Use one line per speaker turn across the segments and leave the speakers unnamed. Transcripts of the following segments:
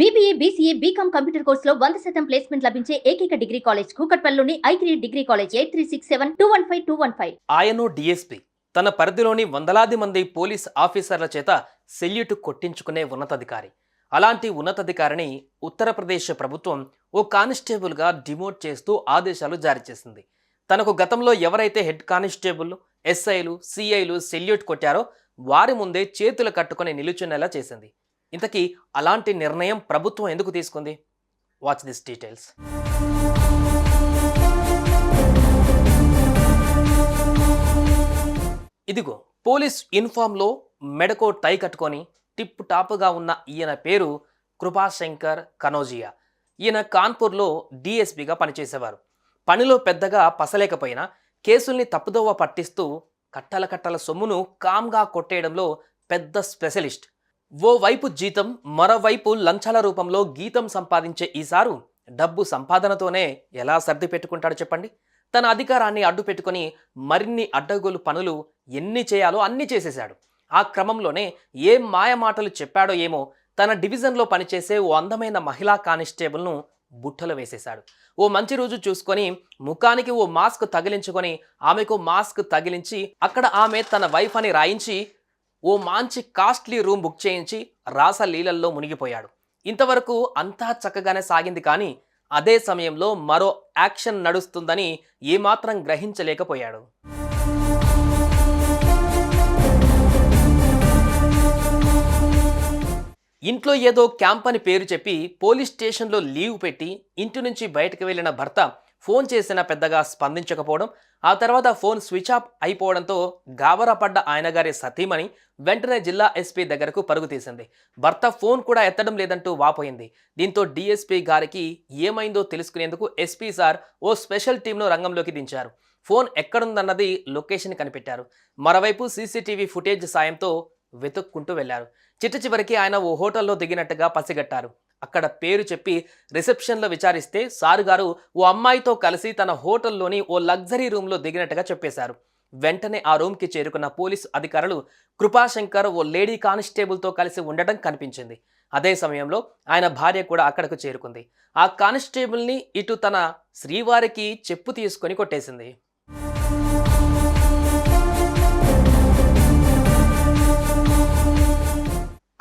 BBA BCA BCom computer కోర్సులో వంద శాతం ప్లేస్మెంట్ లభించే ఏకైక డిగ్రీ కాలేజ్ కూకట్పల్లిలోని ఐక్రీ degree college eight three six seven two one five two one five
ఆయన డిఎస్పి తన పరిధిలోని వందలాది మంది పోలీస్ ఆఫీసర్ల చేత సెల్యూట్ కొట్టించుకునే ఉన్నతాధికారి. అలాంటి ఉన్నతాధికారిని ఉత్తరప్రదేశ్ ప్రభుత్వం ఓ కానిస్టేబుల్గా డిమోట్ చేస్తూ ఆదేశాలు జారీ చేసింది. తనకు గతంలో ఎవరైతే హెడ్ కానిస్టేబుల్ ఎస్ఐలు సిఐలు సెల్యూట్ కొట్టారో వారి ముందే చేతులు కట్టుకొని నిలుచునేలా చేసింది. ఇంతకీ అలాంటి నిర్ణయం ప్రభుత్వం ఎందుకు తీసుకుంది? వాచ్ దిస్ డీటెయిల్స్ ఇదిగో పోలీస్ యూనిఫామ్లో మెడకో టై కట్టుకొని టిప్ టాప్గా ఉన్న ఈయన పేరు కృపాశంకర్ కనోజియా. ఈయన కాన్పూర్లో డిఎస్పీగా పనిచేసేవారు. పనిలో పెద్దగా పసలేకపోయినా కేసుల్ని తప్పుదోవ పట్టిస్తూ కట్టల కట్టల సొమ్మును కామ్గా కొట్టేయడంలో పెద్ద స్పెషలిస్ట్. ఓవైపు జీతం మరోవైపు లంచాల రూపంలో గీతం సంపాదించే ఈసారు డబ్బు సంపాదనతోనే ఎలా సర్ది పెట్టుకుంటాడు చెప్పండి. తన అధికారాన్ని అడ్డు పెట్టుకుని మరిన్ని అడ్డగోలు పనులు ఎన్ని చేయాలో అన్ని చేసేశాడు. ఆ క్రమంలోనే ఏం మాయమాటలు చెప్పాడో ఏమో తన డివిజన్లో పనిచేసే ఓ అందమైన మహిళా కానిస్టేబుల్ను బుట్టలో వేసేశాడు. ఓ మంచి రోజు చూసుకొని ముఖానికి ఓ మాస్క్ తగిలించుకొని ఆమెకు మాస్క్ తగిలించి అక్కడ ఆమె తన వైఫ్ అని రాయించి ఓ మంచి కాస్ట్లీ రూమ్ బుక్ చేయించి రాసలీలల్లో మునిగిపోయాడు. ఇంతవరకు అంతా చక్కగానే సాగింది కానీ అదే సమయంలో మరో యాక్షన్ నడుస్తుందని ఏమాత్రం గ్రహించలేకపోయాడు. ఇంట్లో ఏదో క్యాంప్ అని పేరు చెప్పి పోలీస్ స్టేషన్లో లీవ్ పెట్టి ఇంటి నుంచి బయటకు వెళ్ళిన భర్త ఫోన్ చేసినా పెద్దగా స్పందించకపోవడం ఆ తర్వాత ఫోన్ స్విచ్ ఆఫ్ అయిపోవడంతో గాబరాపడ్డ ఆయన గారి సతీమణి వెంటనే జిల్లా ఎస్పీ దగ్గరకు పరుగు తీసింది. భర్త ఫోన్ కూడా ఎత్తడం లేదంటూ వాపోయింది. దీంతో డిఎస్పీ గారికి ఏమైందో తెలుసుకునేందుకు ఎస్పీ సార్ ఓ స్పెషల్ టీంను రంగంలోకి దించారు. ఫోన్ ఎక్కడుందన్నది లొకేషన్ కనిపెట్టారు. మరోవైపు సీసీటీవీ ఫుటేజ్ సాయంతో వెతుక్కుంటూ వెళ్ళారు. చిట్ట చివరికి ఆయన ఓ హోటల్లో దిగినట్టుగా పసిగట్టారు. అక్కడ పేరు చెప్పి రిసెప్షన్లో విచారిస్తే సారు గారు ఓ అమ్మాయితో కలిసి తన హోటల్లోని ఓ లగ్జరీ రూమ్లో దిగినట్టుగా చెప్పేశారు. వెంటనే ఆ రూమ్కి చేరుకున్న పోలీసు అధికారులు కృపాశంకర్ ఓ లేడీ కానిస్టేబుల్తో కలిసి ఉండటం కనిపించింది. అదే సమయంలో ఆయన భార్య కూడా అక్కడకు చేరుకుంది. ఆ కానిస్టేబుల్ని ఇటు తన శ్రీవారికి చెప్పు తీసుకొని కొట్టేసింది.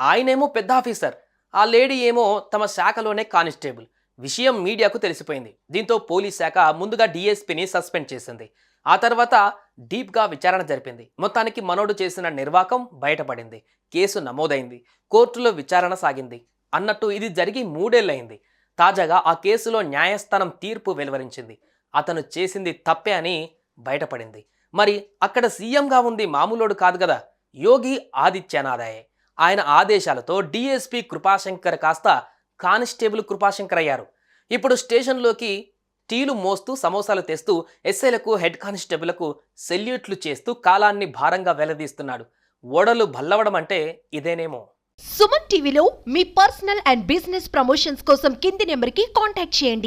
ఆయనేమో పెద్ద ఆఫీసర్. ఆ లేడీ ఏమో తమ శాఖలోనే కానిస్టేబుల్. విషయం మీడియాకు తెలిసిపోయింది. దీంతో పోలీస్ శాఖ ముందుగా డిఎస్పీని సస్పెండ్ చేసింది. ఆ తర్వాత డీప్గా విచారణ జరిపింది. మొత్తానికి మనోడు చేసిన నిర్వాకం బయటపడింది. కేసు నమోదైంది. కోర్టులో విచారణ సాగింది. అన్నట్టు ఇది జరిగి మూడేళ్ళయింది తాజాగా ఆ కేసులో న్యాయస్థానం తీర్పు వెలువరించింది. అతను చేసింది తప్పే అని బయటపడింది. మరి అక్కడ సీఎంగా ఉంది మామూలోడు కాదు కదా. యోగి ఆదిత్యనాథాయే. ఆయన ఆదేశాలతో డిఎస్పీ కృపాశంకర్ కాస్త కానిస్టేబుల్ కృపాశంకర్ అయ్యారు. ఇప్పుడు స్టేషన్లోకి టీలు మోస్తూ సమోసాలు తెస్తూ ఎస్ఐలకు హెడ్ కానిస్టేబుల్కు సెల్యూట్లు చేస్తూ కాలాన్ని భారంగా వెలదీస్తున్నాడు. ఓడలు భల్లవడం అంటే ఇదేనేమో.
సుమన్ టీవీలో మీ పర్సనల్ అండ్ బిజినెస్ ప్రమోషన్స్ కోసం కింది నెంబర్కి కాంటాక్ట్ చేయండి.